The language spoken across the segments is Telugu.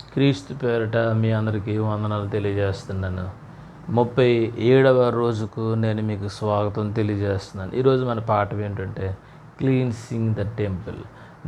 క్రీస్తు పేరిట మీ అందరికీ వందనాలు తెలియజేస్తున్నాను. ముప్పై ఏడవ రోజుకు నేను మీకు స్వాగతం తెలియజేస్తున్నాను. ఈరోజు మన పాఠం ఏంటంటే క్లీన్సింగ్ ద టెంపుల్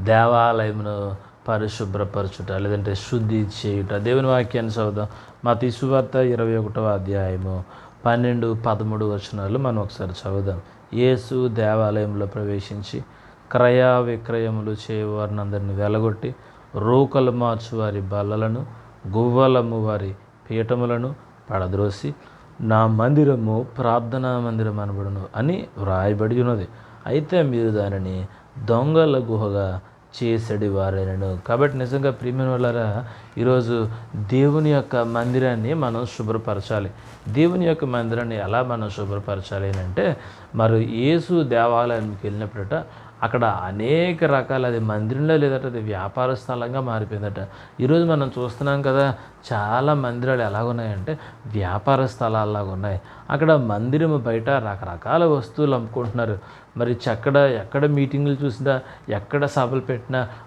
దేవాలయమును పరిశుభ్రపరచుట లేదంటే శుద్ధి చేయుట. దేవుని వాక్యాన్ని చదువుదాం. మా తీసువార్త ఇరవై ఒకటవ అధ్యాయము పన్నెండు పదమూడు వచనాలు మనం ఒకసారి చదువుదాం. యేసు దేవాలయంలో ప్రవేశించి క్రయ విక్రయములు చేయవారిని అందరిని వెలగొట్టి రూకలు మార్చు వారి బల్లలను గువ్వలము వారి పీఠములను పడద్రోసి నా మందిరము ప్రార్థనా మందిరం అనబడును అని వ్రాయబడి ఉన్నది అయితే మీరు దానిని దొంగల గుహగా చేసడి వారైనను. కాబట్టి నిజంగా ప్రియమైన వాళ్ళారా ఈరోజు దేవుని యొక్క మందిరాన్ని మనం శుభ్రపరచాలి. దేవుని యొక్క మందిరాన్ని ఎలా మనం శుభ్రపరచాలి అని అంటే మరి యేసు దేవాలయానికి వెళ్ళినప్పుడట అక్కడ అనేక రకాల అది మందిరంలో లేదట అది వ్యాపార స్థలంగా మారిపోయిందట. ఈరోజు మనం చూస్తున్నాం కదా చాలా మందిరాలు ఎలాగున్నాయంటే వ్యాపార స్థలాల్లాగా ఉన్నాయి. అక్కడ మందిరం బయట రకరకాల వస్తువులు అమ్ముకుంటున్నారు. మరి చక్కడ ఎక్కడ మీటింగులు చూసినా ఎక్కడ సభలు పెట్టినా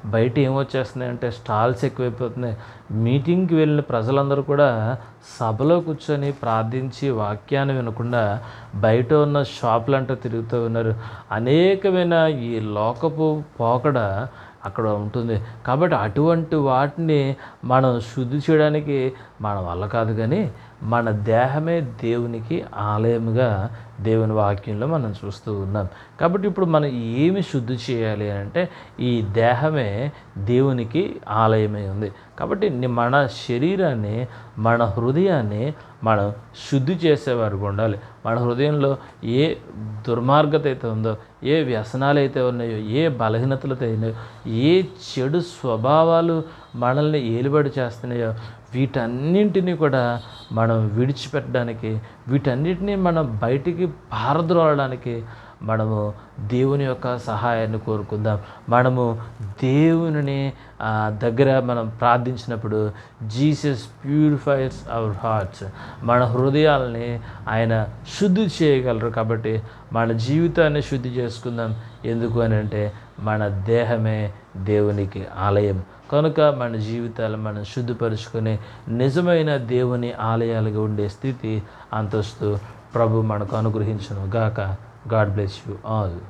బయట ఏమొచ్చేస్తున్నాయంటే స్టాల్స్ ఎక్కువైపోతున్నాయి. మీటింగ్కి వెళ్ళిన ప్రజలందరూ కూడా సభలో కూర్చొని ప్రార్థించి వాక్యాన్ని వినకుండా బయట ఉన్న షాపులంటూ తిరుగుతూ ఉన్నారు. అనేకమైన ఈ లోకపు పోకడ అక్కడ ఉంటుంది. కాబట్టి అటువంటి వాటిని మనం శుద్ధి చేయడానికి మన వల్ల కాదు కానీ మన దేహమే దేవునికి ఆలయముగా దేవుని వాక్యంలో మనం చూస్తూ ఉన్నాం. కాబట్టి ఇప్పుడు మనం ఏమి శుద్ధి చేయాలి అంటే ఈ దేహమే దేవునికి ఆలయమై ఉంది. కాబట్టి మన శరీరాన్ని మన హృదయాన్ని మనం శుద్ధి చేసేవారు ఉండాలి. మన హృదయంలో ఏ దుర్మార్గత అయితే ఉందో ఏ వ్యసనాలు అయితే ఉన్నాయో ఏ బలహీనతలతో అయినాయో ఏ చెడు స్వభావాలు మనల్ని ఏలుబడి చేస్తున్నాయో వీటన్నింటినీ కూడా మనం విడిచిపెట్టడానికి వీటన్నిటిని మనం బయటికి పారద్రోలడానికి మనము దేవుని యొక్క సహాయాన్ని కోరుకుందాం. మనము దేవుని దగ్గర మనం ప్రార్థించినప్పుడు జీసస్ ప్యూరిఫైర్స్ అవర్ హార్ట్స్. మన హృదయాలని ఆయన శుద్ధి చేయగలరు కాబట్టి మన జీవితాన్ని శుద్ధి చేసుకుందాం. ఎందుకు అని అంటే మన దేహమే దేవునికి ఆలయం. కనుక మన జీవితాలు మనం శుద్ధిపరుచుకొని నిజమైన దేవుని ఆలయాలుగా ఉండే స్థితి అంతస్తు ప్రభు మనకు అనుగ్రహించను గాక God bless you all.